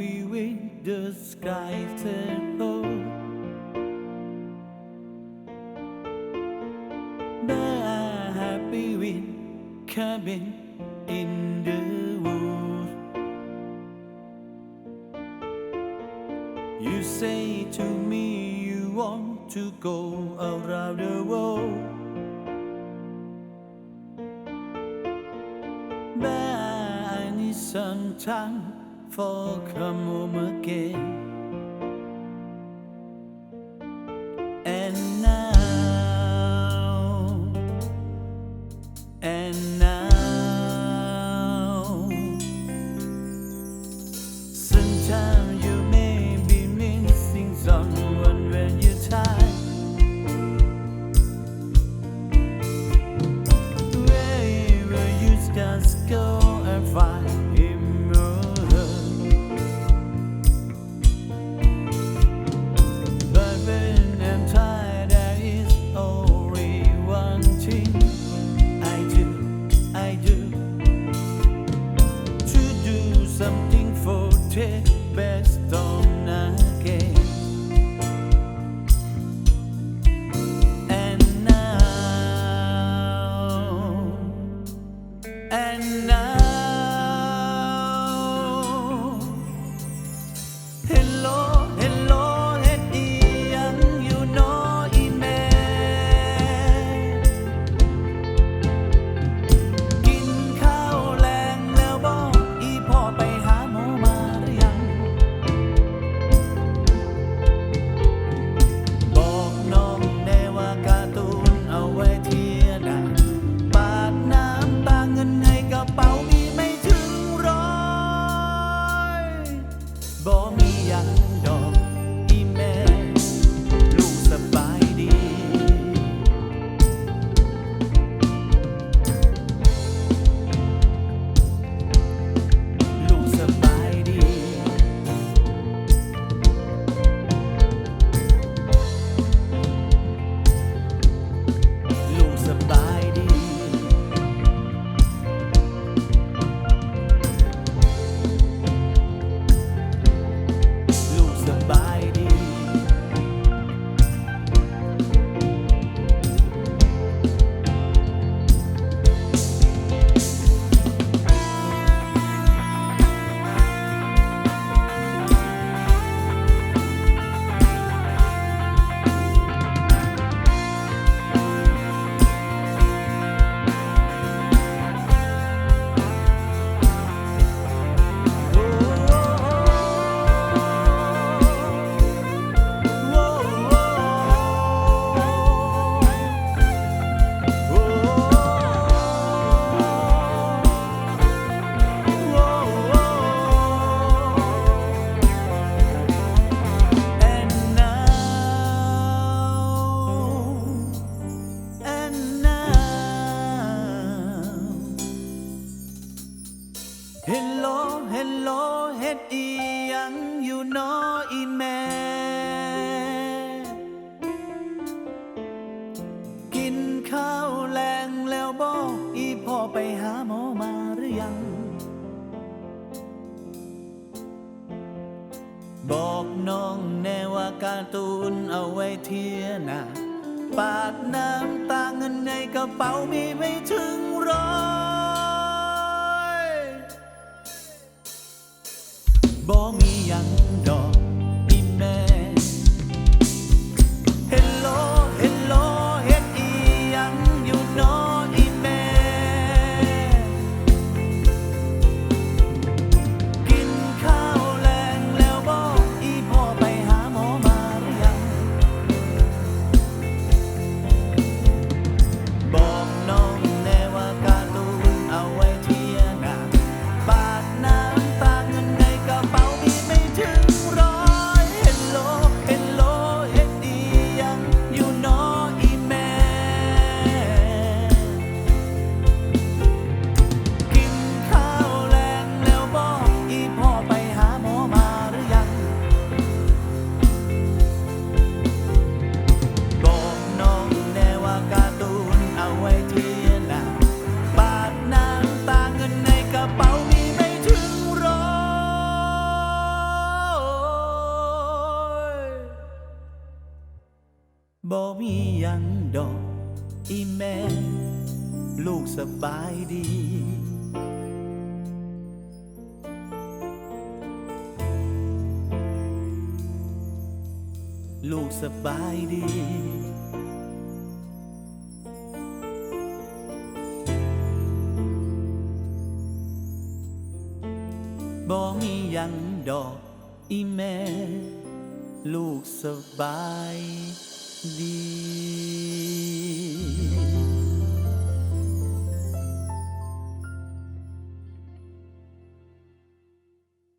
bewing the skies turn low. The happy wind coming in the wood You say to me you want to go around the world. The sunshine for come home again. ฮ็ดโลเฮ็ดอียังอยู่นออีแม่กินข้าวแรงแล้วบอกอีพ่อไปหาหมอมาหรือยัง บอกน้องแน่ว่าการตูนเอาไว้เทียนะปาดน้ำตาเงินในกระเป๋ามีไม่ถึงร้อย บ่มีหยัง บ่มียังดอกอีแม่ ลูกสบายดี ลูกสบายดี บ่มียังดอกอีแม่ ลูกสบาย ดี